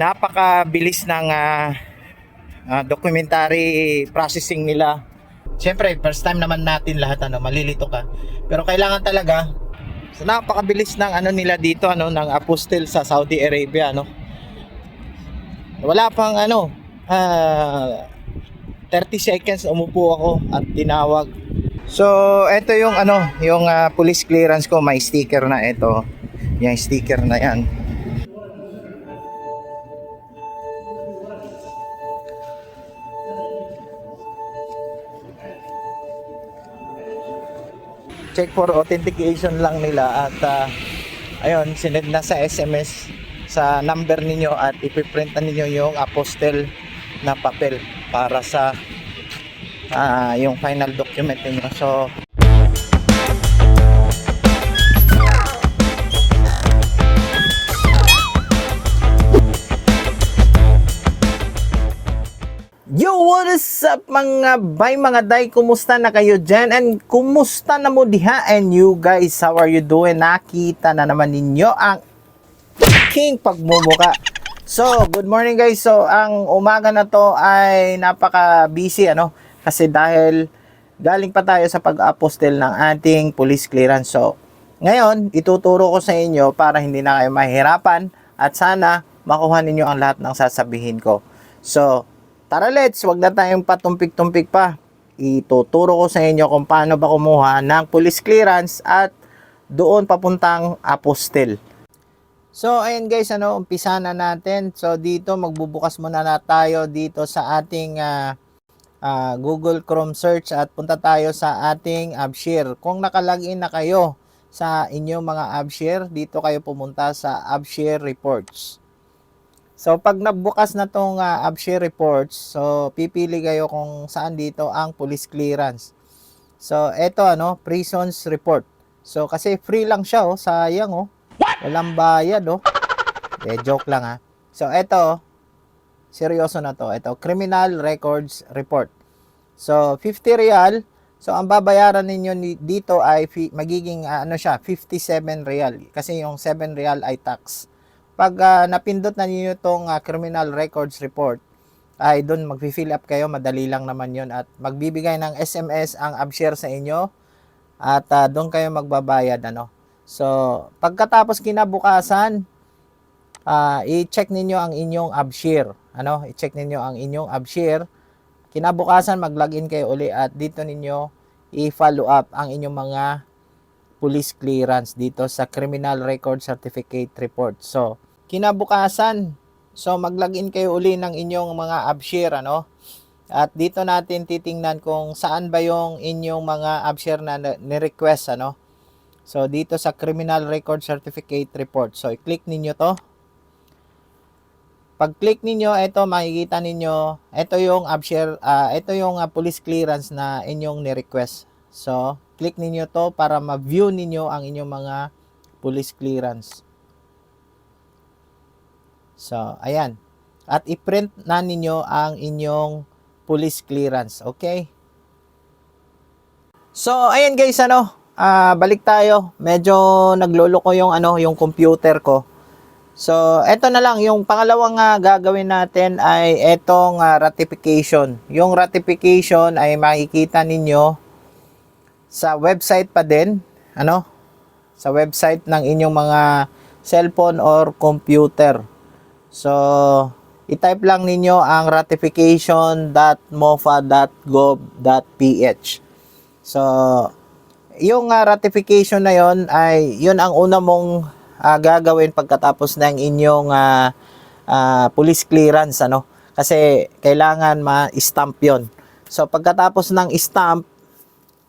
napakabilis ng ah, ah, documentary processing nila. Siyempre, first time naman natin lahat ano, malilito ka. Pero kailangan talaga so napakabilis ng ano nila dito ano ng apostle sa Saudi Arabia no. Wala pang ano ah, 30 seconds umupo ako at tinawag. So, ito yung ano, yung ah, police clearance ko, may sticker na ito. Yung sticker na yan. Check for authentication lang nila at ah, ayun sinend na sa SMS sa number ninyo at ipiprint na ninyo yung apostle na papel para sa ah, yung final document ninyo. So what is up mga bay, mga day? Kumusta na kayo dyan? And kumusta na mo diha? And you guys, how are you doing? Nakita na naman ninyo ang king pagmumuka. So, good morning guys. So, ang umaga na to ay napaka-busy ano? Kasi dahil galing pa tayo sa pag-apostle ng ating police clearance. So, ngayon, ituturo ko sa inyo para hindi na kayo mahirapan at sana makuha ninyo ang lahat ng sasabihin ko. So, Tara let's, wag na tayong patumpik-tumpik pa. Ituturo ko sa inyo kung paano ba kumuha ng police clearance at doon papuntang apostel. So ayan guys, ano, umpisa na natin. So dito magbubukas muna na tayo dito sa ating ah, ah, Google Chrome search at punta tayo sa ating AppShare. Kung nakalagin na kayo sa inyong mga AppShare, dito kayo pumunta sa AppShare Reports. So pag nabukas na tong uh, AppShare reports, so pipili kayo kung saan dito ang police clearance. So eto ano, prisons report. So kasi free lang siya oh, sayang oh. Walang bayad oh. Eh joke lang ha. So eto, seryoso na to. Ito, criminal records report. So 50 real. So ang babayaran ninyo ni- dito ay magiging ah, ano siya, 57 real kasi yung 7 real ay tax pag ah, napindot na niyo itong ah, criminal records report, ay doon mag-fill up kayo, madali lang naman yon at magbibigay ng SMS ang AppShare sa inyo at ah, doon kayo magbabayad ano. So, pagkatapos kinabukasan, ah, i-check ninyo ang inyong AppShare. Ano? I-check ninyo ang inyong AppShare. Kinabukasan mag-login kayo uli at dito ninyo i-follow up ang inyong mga police clearance dito sa Criminal Record Certificate Report. So, kinabukasan, so mag-login kayo uli ng inyong mga AppShare, ano? At dito natin titingnan kung saan ba yung inyong mga AppShare na ni-request, ano? So, dito sa Criminal Record Certificate Report. So, i-click ninyo to. Pag-click ninyo, ito makikita ninyo, ito yung AppShare, ah ito yung ah, police clearance na inyong ni-request. So, click ninyo to para ma-view ninyo ang inyong mga police clearance. So, ayan. At i-print na ninyo ang inyong police clearance. Okay? So, ayan guys, ano, ah, balik tayo. Medyo nagloloko yung ano, yung computer ko. So, eto na lang yung pangalawang nga gagawin natin ay etong ah, ratification. Yung ratification ay makikita ninyo sa website pa din, ano? Sa website ng inyong mga cellphone or computer. So, i-type lang ninyo ang ratification.mofa.gov.ph. So, yung ah, ratification na yon ay yun ang una mong ah, gagawin pagkatapos ng inyong ah, ah, police clearance ano kasi kailangan ma-stamp yon. So pagkatapos ng stamp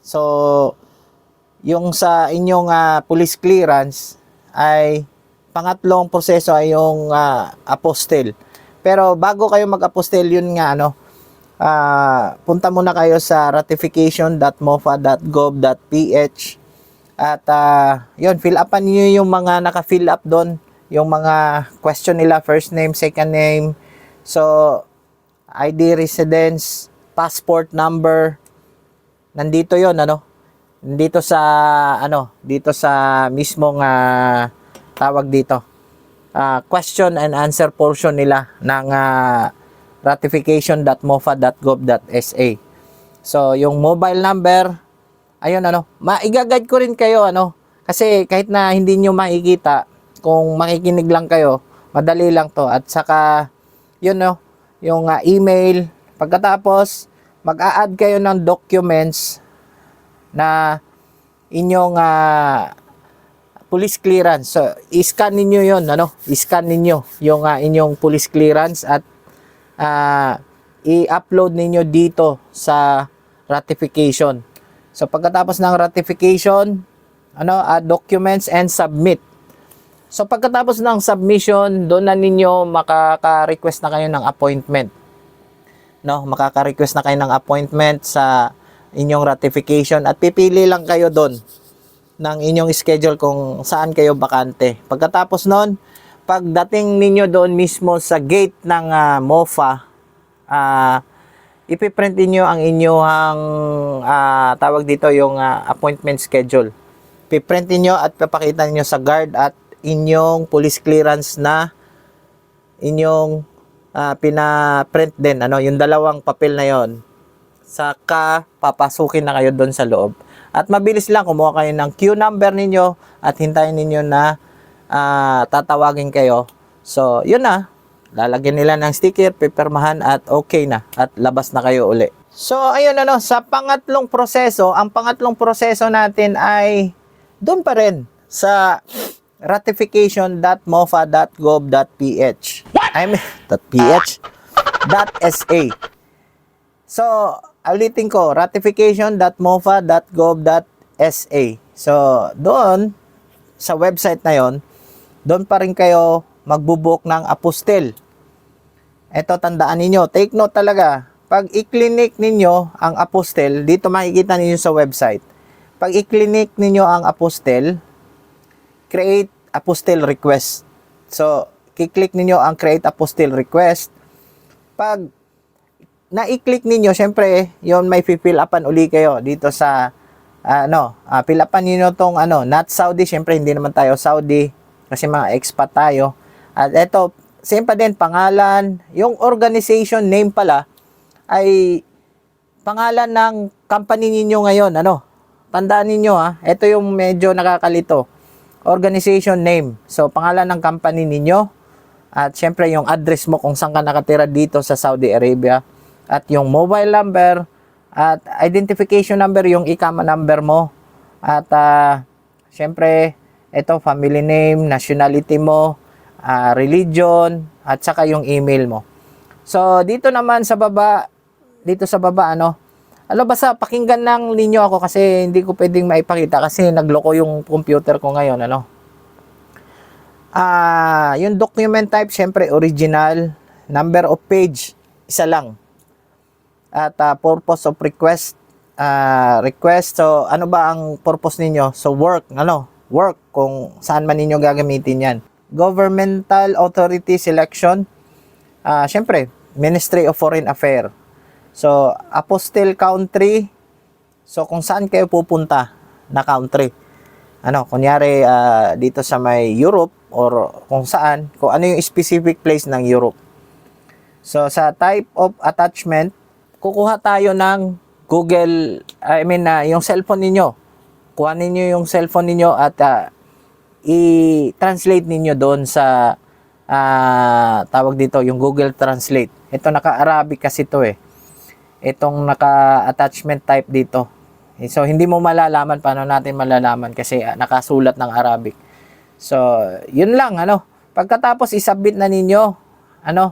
so yung sa inyong ah, police clearance ay pangatlong proseso ay yung ah, apostle. Pero bago kayo mag-apostle yun nga ano ah, punta muna kayo sa ratification.mofa.gov.ph at ah, yun, fill upan niyo yung mga naka-fill up doon, yung mga question nila, first name, second name, so ID residence, passport number, nandito yon ano, dito sa, ano, dito sa mismong ah, tawag dito, ah, question and answer portion nila ng ah, ratification.mofa.gov.sa. So, yung mobile number, ayun ano, maigaguide ko rin kayo ano, kasi kahit na hindi nyo makikita, kung makikinig lang kayo, madali lang to. At saka, yun no, yung ah, email, pagkatapos, mag-a-add kayo ng documents na inyong ah, police clearance. So, i-scan ninyo yon ano, i-scan ninyo yung ah, inyong police clearance at ah, i-upload ninyo dito sa ratification. So pagkatapos ng ratification, ano, ah, documents and submit. So pagkatapos ng submission, doon na ninyo makaka-request na kayo ng appointment. No, makaka-request na kayo ng appointment sa inyong ratification at pipili lang kayo doon ng inyong schedule kung saan kayo bakante. Pagkatapos noon, pagdating ninyo doon mismo sa gate ng ah, MOFA, ah ipiprint niyo ang inyong ah, tawag dito yung ah, appointment schedule. Piprint niyo at papakita niyo sa guard at inyong police clearance na inyong ah, pina-print din ano yung dalawang papel na yon saka papasukin na kayo doon sa loob at mabilis lang kumuha kayo ng queue number ninyo at hintayin ninyo na ah, tatawagin kayo so yun na lalagyan nila ng sticker, pipirmahan at okay na at labas na kayo uli. So ayun ano, sa pangatlong proseso, ang pangatlong proseso natin ay doon pa rin sa ratification.mofa.gov.ph. I mean, .ph .sa. So, ulitin ko, ratification.mofa.gov.sa. So, doon sa website na yon, doon pa rin kayo magbubuk ng apostel. Ito, tandaan ninyo. Take note talaga. Pag i-clinic ninyo ang apostel, dito makikita ninyo sa website. Pag i-clinic ninyo ang apostel, create apostle request. So, kiklik ninyo ang create apostle request. Pag na-click ninyo, syempre, yon may fill upan uli kayo dito sa ano, uh, fill upan niyo tong ano, not Saudi, syempre hindi naman tayo Saudi kasi mga expat tayo. At ito, same pa din, pangalan, yung organization name pala, ay pangalan ng company ninyo ngayon, ano? Tandaan ninyo ha, ito yung medyo nakakalito. Organization name. So, pangalan ng company ninyo. At syempre, yung address mo kung saan ka nakatira dito sa Saudi Arabia. At yung mobile number. At identification number, yung ikama number mo. At uh, syempre, ito, family name, nationality mo, uh, religion, at saka yung email mo. So, dito naman sa baba, dito sa baba, ano, ano basta pakinggan lang ninyo ako kasi hindi ko pwedeng maipakita kasi nagloko yung computer ko ngayon, ano. Ah, yung document type, syempre original, number of page, isa lang. At uh, purpose of request, uh, request, so ano ba ang purpose ninyo? So work, ano, work, kung saan man ninyo gagamitin yan governmental authority selection, uh, syempre, Ministry of Foreign Affairs. So, apostle country, so kung saan kayo pupunta na country. Ano, kunyari uh, dito sa may Europe or kung saan, kung ano yung specific place ng Europe. So, sa type of attachment, kukuha tayo ng Google, I mean, uh, yung cellphone ninyo. Kuha ninyo yung cellphone ninyo at uh, i-translate ninyo doon sa uh, tawag dito yung Google Translate. Ito naka-Arabic kasi to eh. Itong naka-attachment type dito. Eh, so hindi mo malalaman paano natin malalaman kasi uh, nakasulat ng Arabic. So, yun lang ano. Pagkatapos i-submit na ninyo ano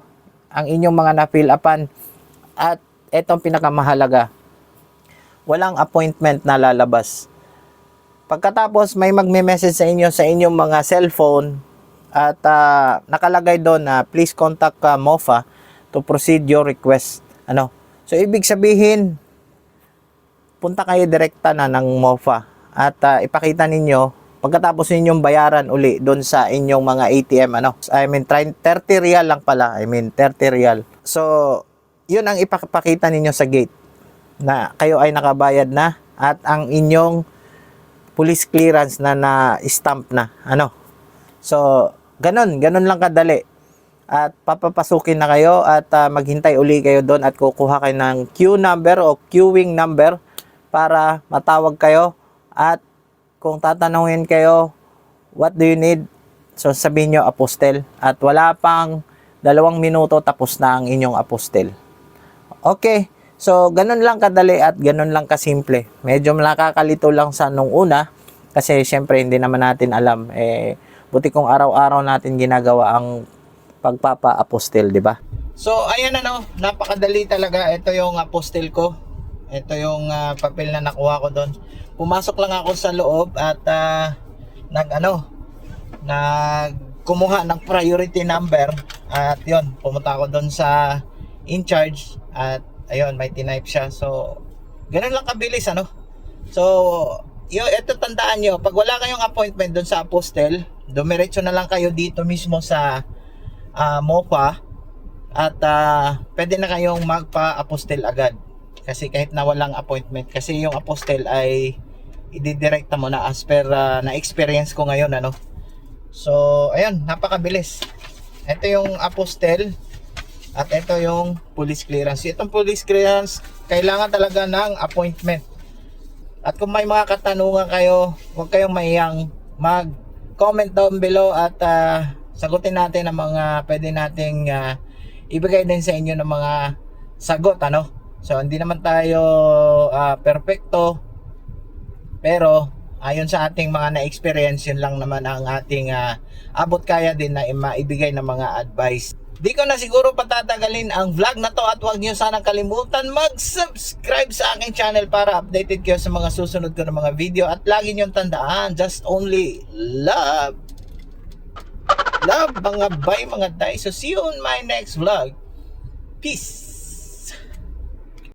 ang inyong mga na-fill upan at etong pinakamahalaga. Walang appointment na lalabas Pagkatapos may magme-message sa inyo sa inyong mga cellphone at uh, nakalagay doon na please contact uh, MOFA to proceed your request. Ano? So ibig sabihin punta kayo direkta na ng MOFA at uh, ipakita ninyo pagkatapos ninyong bayaran uli doon sa inyong mga ATM ano. I mean 30 real lang pala. I mean 30 real. So yun ang ipakita ninyo sa gate na kayo ay nakabayad na at ang inyong police clearance na na-stamp na. Ano? So, ganon, ganon lang kadali. At papapasukin na kayo at ah, maghintay uli kayo doon at kukuha kayo ng queue number o queuing number para matawag kayo at kung tatanungin kayo, what do you need? So sabihin nyo apostel at wala pang dalawang minuto tapos na ang inyong apostel. Okay, so ganun lang kadali at ganun lang kasimple. Medyo nakakalito lang sa nung una kasi syempre hindi naman natin alam. Eh, buti kung araw-araw natin ginagawa ang pagpapa-apostel, di ba? So, ayan ano, napakadali talaga. Ito yung apostel ko. Ito yung ah, papel na nakuha ko doon. Pumasok lang ako sa loob at ah, nag ano, nag kumuha ng priority number at yon pumunta ako doon sa in charge at ayun may tinype siya. So ganun lang kabilis ano? So yo ito tandaan nyo pag wala kayong appointment doon sa apostel dumiretso na lang kayo dito mismo sa ah, MOPA at ah, pwede na kayong magpa-apostel agad. Kasi kahit na walang appointment kasi yung apostel ay ididirekta mo na as per ah, na experience ko ngayon ano? So, ayun, napakabilis. Ito yung apostel at ito yung police clearance. Itong police clearance, kailangan talaga ng appointment. At kung may mga katanungan kayo, huwag kayong maiyang mag-comment down below at ah, sagutin natin ang mga pwede nating ah, ibigay din sa inyo ng mga sagot, ano? So, hindi naman tayo ah, perfecto, pero ayon sa ating mga na-experience, yun lang naman ang ating ah, abot kaya din na maibigay ng mga advice. Di ko na siguro patatagalin ang vlog na to at huwag niyo sana kalimutan mag-subscribe sa aking channel para updated kayo sa mga susunod ko ng mga video at lagi niyong tandaan, just only love. Love mga bay mga day. So see you on my next vlog. Peace.